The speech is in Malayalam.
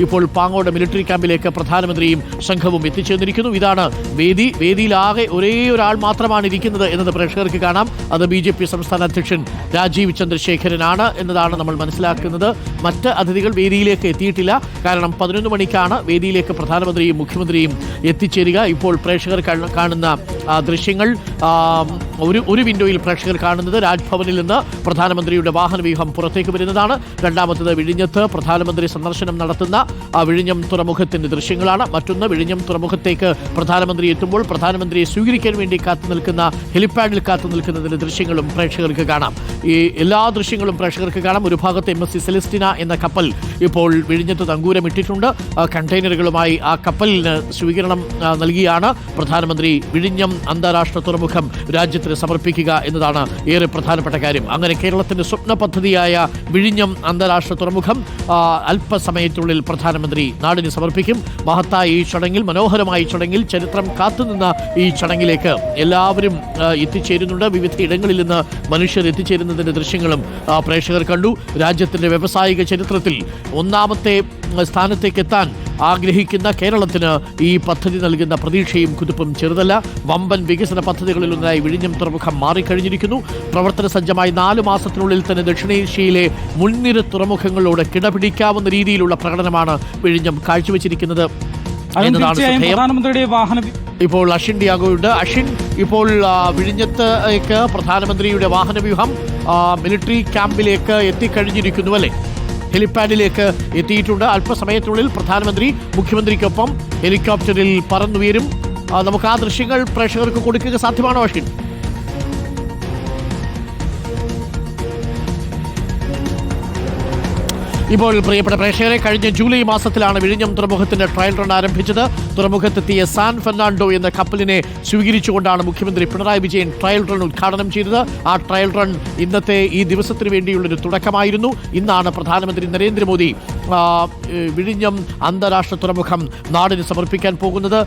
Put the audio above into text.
ഇപ്പോൾ പാങ്ങോട് മിലിറ്ററി ക്യാമ്പിലേക്ക് പ്രധാനമന്ത്രിയും സംഘവും എത്തിച്ചേർന്നിരിക്കുന്നു. ഇതാണ് വേദി. വേദിയിലാകെ ഒരേ ഒരാൾ മാത്രമാണ് ഇരിക്കുന്നത് എന്നത് പ്രേക്ഷകർക്ക് കാണാം. അത് ബി ജെ പി സംസ്ഥാന അധ്യക്ഷൻ രാജീവ് ചന്ദ്രശേഖരനാണ് എന്നതാണ് നമ്മൾ മനസ്സിലാക്കുന്നത്. മറ്റ് അതിഥികൾ വേദിയിലേക്ക് എത്തിയിട്ടില്ല. കാരണം പതിനൊന്ന് മണിക്കാണ് വേദിയിലേക്ക് പ്രധാനമന്ത്രിയും മുഖ്യമന്ത്രിയും എത്തിച്ചേരുക. ഇപ്പോൾ പ്രേക്ഷകർ കാണുന്ന ദൃശ്യങ്ങൾ ഒരു ഒരു വിൻഡോയിൽ പ്രേക്ഷകർ കാണുന്നത് രാജ്ഭവനിൽ നിന്ന് പ്രധാനമന്ത്രിയുടെ വാഹനവ്യൂഹം പുറത്തേക്ക് വരുന്നതാണ്. രണ്ടാമത്തത് വിഴിഞ്ഞത്ത് പ്രധാനമന്ത്രി സന്ദർശനം നടത്തുന്ന ആ വിഴിഞ്ഞം തുറമുഖത്തിന്റെ ദൃശ്യങ്ങളാണ്. മറ്റൊന്ന് വിഴിഞ്ഞം തുറമുഖത്തേക്ക് പ്രധാനമന്ത്രി എത്തുമ്പോൾ പ്രധാനമന്ത്രിയെ സ്വീകരിക്കാൻ വേണ്ടി കാത്തു നിൽക്കുന്ന ഹെലിപ്പാഡിൽ കാത്തു നിൽക്കുന്നതിന്റെ ദൃശ്യങ്ങളും പ്രേക്ഷകർക്ക് കാണാം. ഈ എല്ലാ ദൃശ്യങ്ങളും പ്രേക്ഷകർക്ക് കാണാം. ഒരു ഭാഗത്ത് എം എസ് സി സെലിസ്റ്റിന എന്ന കപ്പൽ ഇപ്പോൾ വിഴിഞ്ഞത്ത് തങ്കൂരമിട്ടിട്ടുണ്ട് ഇട്ടിട്ടുണ്ട്. കണ്ടെയ്നറുകളുമായി ആ കപ്പലിന് സ്വീകരണം നൽകിയാണ് പ്രധാനമന്ത്രി വിഴിഞ്ഞം അന്താരാഷ്ട്ര തുറമുഖം രാജ്യത്തിന് സമർപ്പിക്കുക എന്നതാണ് ഏറെ പ്രധാനപ്പെട്ട കാര്യം. അങ്ങനെ കേരളത്തിന്റെ സ്വപ്ന പദ്ധതിയായ വിഴിഞ്ഞം അന്താരാഷ്ട്ര തുറമുഖം അല്പസമയത്തിനുള്ളിൽ പ്രധാനമന്ത്രി നാടിന് സമർപ്പിക്കും. മഹത്തായ ഈ ചടങ്ങിൽ മനോഹരമായ ചടങ്ങിൽ ചരിത്രം കാത്തുനിന്ന ഈ ചടങ്ങിലേക്ക് എല്ലാവരും എത്തിച്ചേരുന്നുണ്ട്. വിവിധ ഇടങ്ങളിൽ നിന്ന് മനുഷ്യർ എത്തിച്ചേരുന്നതിന്റെ ദൃശ്യങ്ങളും പ്രേക്ഷകർ കണ്ടു. രാജ്യത്തിന്റെ വ്യവസായിക ചരിത്രത്തിൽ ഒന്നാമത്തെ സ്ഥാനത്തേക്ക് എത്താൻ ആഗ്രഹിക്കുന്ന കേരളത്തിന് ഈ പദ്ധതി നൽകുന്ന പ്രതീക്ഷയും കുതിപ്പും ചെറുതല്ല. വമ്പൻ വികസന പദ്ധതികളിലൊന്നായി വിഴിഞ്ഞം തുറമുഖം മാറിക്കഴിഞ്ഞിരിക്കുന്നു. പ്രവർത്തന സജ്ജമായി നാല് മാസത്തിനുള്ളിൽ തന്നെ ദക്ഷിണേഷ്യയിലെ മുൻനിര തുറമുഖങ്ങളോട് കിടപിടിക്കാവുന്ന രീതിയിലുള്ള പ്രകടനമാണ് വിഴിഞ്ഞം കാഴ്ചവെച്ചിരിക്കുന്നത്. പ്രധാനമന്ത്രിയുടെ വാഹന ഇപ്പോൾ അഷിൻ ഡിയാഗോയുണ്ട്. അഷിൻ ഇപ്പോൾ വിഴിഞ്ഞത്തേക്ക് പ്രധാനമന്ത്രിയുടെ വാഹനവ്യൂഹം മിലിറ്ററി ക്യാമ്പിലേക്ക് എത്തിക്കഴിഞ്ഞിരിക്കുന്നു അല്ലേ? ഹെലിപ്പാഡിലേക്ക് എത്തിയിട്ടുണ്ട്. അല്പസമയത്തിനുള്ളിൽ പ്രധാനമന്ത്രി മുഖ്യമന്ത്രിക്കൊപ്പം ഹെലികോപ്റ്ററിൽ പറന്നുയരും. നമുക്ക് ആ ദൃശ്യങ്ങൾ പ്രേക്ഷകർക്ക് കൊടുക്കുക സാധ്യമാണോ അഷിൻ ഇപ്പോൾ പ്രിയപ്പെട്ട പ്രേക്ഷകരെ കഴിഞ്ഞ ജൂലൈ മാസത്തിലാണ് വിഴിഞ്ഞം തുറമുഖത്തിന്റെ ട്രയൽ റൺ ആരംഭിച്ചത്. തുറമുഖത്തെത്തിയ സാൻ ഫെർണാണ്ടോ എന്ന കപ്പലിനെ സ്വീകരിച്ചുകൊണ്ടാണ് മുഖ്യമന്ത്രി പിണറായി വിജയൻ ട്രയൽ റൺ ഉദ്ഘാടനം ചെയ്തത്. ആ ട്രയൽ റൺ ഇന്നത്തെ ഈ ദിവസത്തിന് വേണ്ടിയുള്ളൊരു തുടക്കമായിരുന്നു. ഇന്നാണ് പ്രധാനമന്ത്രി നരേന്ദ്രമോദി വിഴിഞ്ഞം അന്താരാഷ്ട്ര തുറമുഖം നാടിന് സമർപ്പിക്കാൻ പോകുന്നത്.